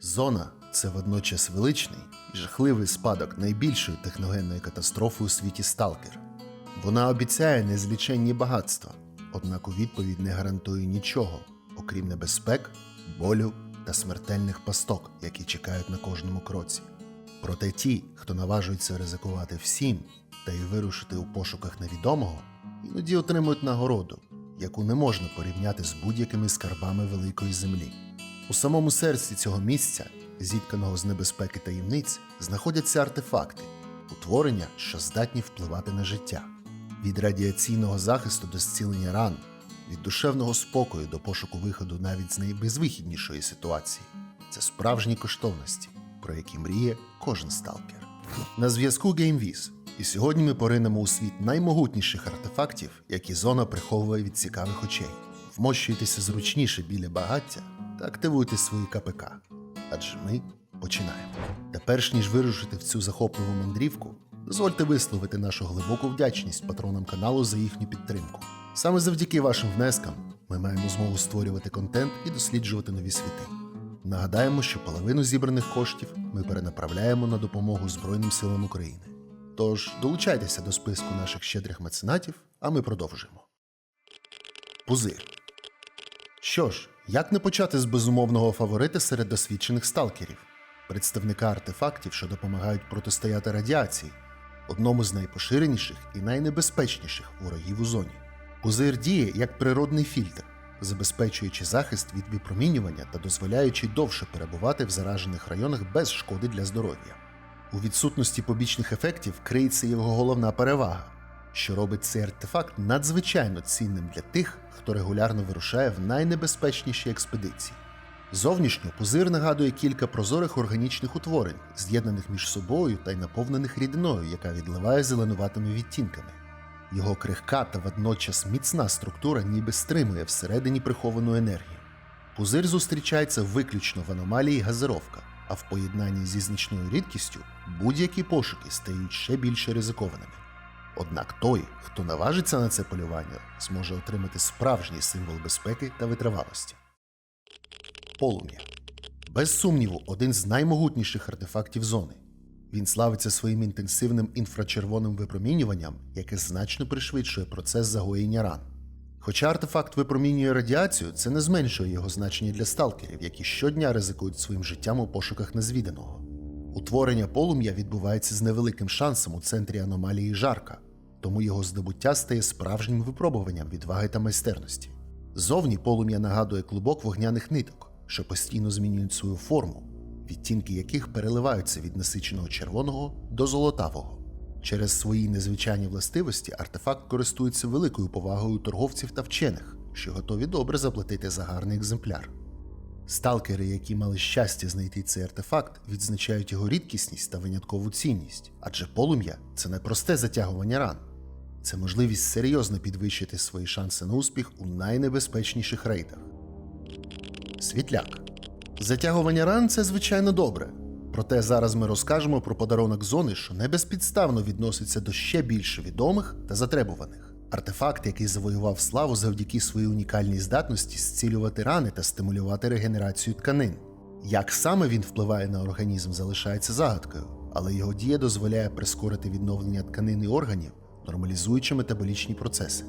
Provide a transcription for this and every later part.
Зона це водночас величний і жахливий спадок найбільшої техногенної катастрофи у світі Сталкер. Вона обіцяє незліченні багатства, однак у відповідь не гарантує нічого, окрім небезпек, болю та смертельних пасток, які чекають на кожному кроці. Проте ті, хто наважується ризикувати всім та й вирушити у пошуках невідомого, іноді отримують нагороду, яку не можна порівняти з будь-якими скарбами великої землі. У самому серці цього місця, зітканого з небезпеки таємниць, знаходяться артефакти, утворення, що здатні впливати на життя. Від радіаційного захисту до зцілення ран, від душевного спокою до пошуку виходу навіть з найбезвихіднішої ситуації. Це справжні коштовності, про які мріє кожен сталкер. На зв'язку GameViz. І сьогодні ми поринемо у світ наймогутніших артефактів, які зона приховує від цікавих очей. Вмощуйтеся зручніше біля багаття та активуйте свої КПК. Адже ми починаємо. Перш ніж вирушити в цю захопливу мандрівку, дозвольте висловити нашу глибоку вдячність патронам каналу за їхню підтримку. Саме завдяки вашим внескам ми маємо змогу створювати контент і досліджувати нові світи. Нагадаємо, що половину зібраних коштів ми перенаправляємо на допомогу Збройним силам України. Тож долучайтеся до списку наших щедрих меценатів, а ми продовжуємо. Пузир. Що ж, як не почати з безумовного фаворита серед досвідчених сталкерів, представника артефактів, що допомагають протистояти радіації, одному з найпоширеніших і найнебезпечніших ворогів у зоні. Пузир діє як природний фільтр, забезпечуючи захист від випромінювання та дозволяючи довше перебувати в заражених районах без шкоди для здоров'я. У відсутності побічних ефектів криється його головна перевага, що робить цей артефакт надзвичайно цінним для тих, хто регулярно вирушає в найнебезпечніші експедиції. Зовнішньо пузир нагадує кілька прозорих органічних утворень, з'єднаних між собою та й наповнених рідиною, яка відливає зеленуватими відтінками. Його крихка та водночас міцна структура ніби стримує всередині приховану енергію. Пузир зустрічається виключно в аномалії газировка, а в поєднанні зі значною рідкістю будь-які пошуки стають ще більше ризикованими. Однак той, хто наважиться на це полювання, зможе отримати справжній символ безпеки та витривалості. Полум'я. Без сумніву, один з наймогутніших артефактів зони. Він славиться своїм інтенсивним інфрачервоним випромінюванням, яке значно пришвидшує процес загоєння ран. Хоча артефакт випромінює радіацію, це не зменшує його значення для сталкерів, які щодня ризикують своїм життям у пошуках незвіданого. Утворення полум'я відбувається з невеликим шансом у центрі аномалії жарка, тому його здобуття стає справжнім випробуванням відваги та майстерності. Зовні полум'я нагадує клубок вогняних ниток, що постійно змінюють свою форму, відтінки яких переливаються від насиченого червоного до золотавого. Через свої незвичайні властивості артефакт користується великою повагою торговців та вчених, що готові добре заплатити за гарний екземпляр. Сталкери, які мали щастя знайти цей артефакт, відзначають його рідкісність та виняткову цінність, адже полум'я це не просте затягування ран, це можливість серйозно підвищити свої шанси на успіх у найнебезпечніших рейдах. Світляк. Затягування ран це звичайно добре. Проте зараз ми розкажемо про подарунок зони, що не безпідставно відноситься до ще більш відомих та затребуваних. Артефакт, який завоював славу завдяки своїй унікальній здатності зцілювати рани та стимулювати регенерацію тканин. Як саме він впливає на організм, залишається загадкою, але його дія дозволяє прискорити відновлення тканин і органів, нормалізуючи метаболічні процеси.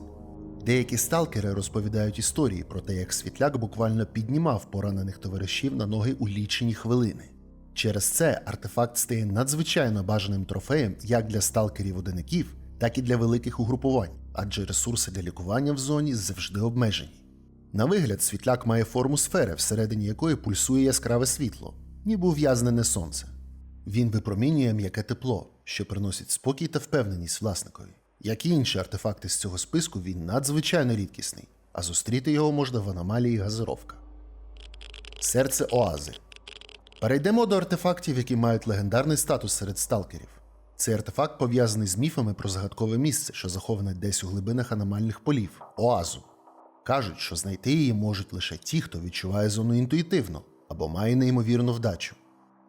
Деякі сталкери розповідають історії про те, як світляк буквально піднімав поранених товаришів на ноги у лічені хвилини. Через це артефакт стає надзвичайно бажаним трофеєм як для сталкерів-одиників, так і для великих угрупувань, адже ресурси для лікування в зоні завжди обмежені. На вигляд, світляк має форму сфери, всередині якої пульсує яскраве світло, ніби ув'язнене сонце. Він випромінює м'яке тепло, що приносить спокій та впевненість власникові. Як і інші артефакти з цього списку, він надзвичайно рідкісний, а зустріти його можна в аномалії газировка. Серце Оази. Перейдемо до артефактів, які мають легендарний статус серед сталкерів. Цей артефакт пов'язаний з міфами про загадкове місце, що заховане десь у глибинах аномальних полів оазу. Кажуть, що знайти її можуть лише ті, хто відчуває зону інтуїтивно або має неймовірну вдачу.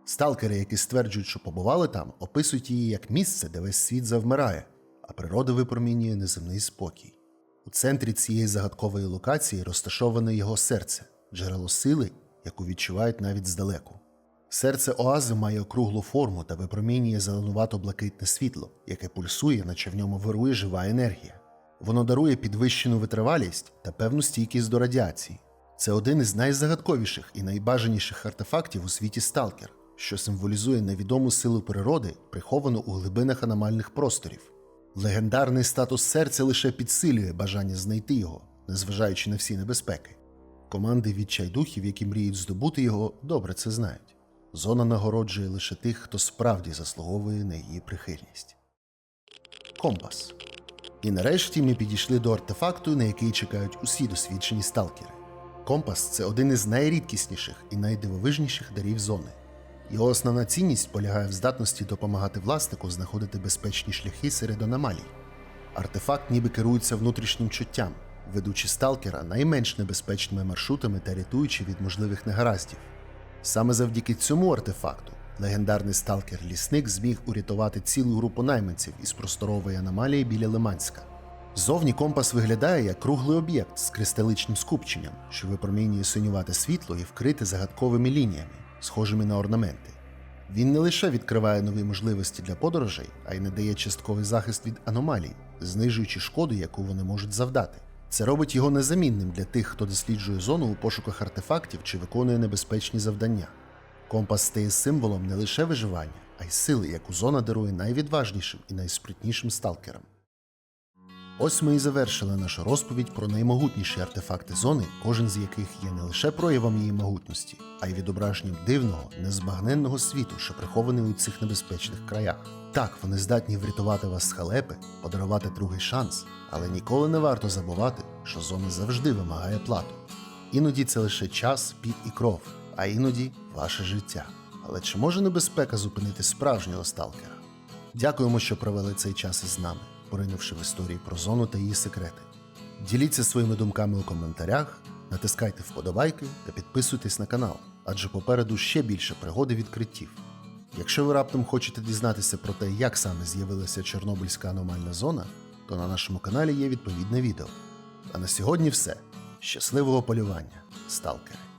Сталкери, які стверджують, що побували там, описують її як місце, де весь світ завмирає, а природа випромінює неземний спокій. У центрі цієї загадкової локації розташоване його серце, джерело сили, яку відчувають навіть здалеку. Серце оази має округлу форму та випромінює зеленувато-блакитне світло, яке пульсує, наче в ньому вирує жива енергія. Воно дарує підвищену витривалість та певну стійкість до радіації. Це один із найзагадковіших і найбажаніших артефактів у світі Сталкер, що символізує невідому силу природи, приховану у глибинах аномальних просторів. Легендарний статус серця лише підсилює бажання знайти його, незважаючи на всі небезпеки. Команди відчайдухів, які мріють здобути його, добре це знають. Зона нагороджує лише тих, хто справді заслуговує на її прихильність. Компас. І нарешті ми підійшли до артефакту, на який чекають усі досвідчені сталкери. Компас це один із найрідкісніших і найдивовижніших дарів зони. Його основна цінність полягає в здатності допомагати власнику знаходити безпечні шляхи серед аномалій. Артефакт ніби керується внутрішнім чуттям, ведучи сталкера найменш небезпечними маршрутами та рятуючи від можливих негараздів. Саме завдяки цьому артефакту легендарний сталкер-лісник зміг урятувати цілу групу найманців із просторової аномалії біля Лиманська. Зовні компас виглядає як круглий об'єкт з кристаличним скупченням, що випромінює синювате світло і вкрите загадковими лініями, схожими на орнаменти. Він не лише відкриває нові можливості для подорожей, а й надає частковий захист від аномалій, знижуючи шкоду, яку вони можуть завдати. Це робить його незамінним для тих, хто досліджує зону у пошуках артефактів чи виконує небезпечні завдання. Компас стає символом не лише виживання, а й сили, яку зона дарує найвідважнішим і найспритнішим сталкерам. Ось ми і завершили нашу розповідь про наймогутніші артефакти зони, кожен з яких є не лише проявом її могутності, а й відображенням дивного, незбагненного світу, що прихований у цих небезпечних краях. Так, вони здатні врятувати вас з халепи, подарувати другий шанс, але ніколи не варто забувати, що зона завжди вимагає плату. Іноді це лише час, піт і кров, а іноді ваше життя. Але чи може небезпека зупинити справжнього сталкера? Дякуємо, що провели цей час із нами, поринувши в історії про зону та її секрети. Діліться своїми думками у коментарях, натискайте вподобайки та підписуйтесь на канал, адже попереду ще більше пригоди відкриттів. Якщо ви раптом хочете дізнатися про те, як саме з'явилася Чорнобильська аномальна зона, то на нашому каналі є відповідне відео. А на сьогодні все. Щасливого полювання, сталкери!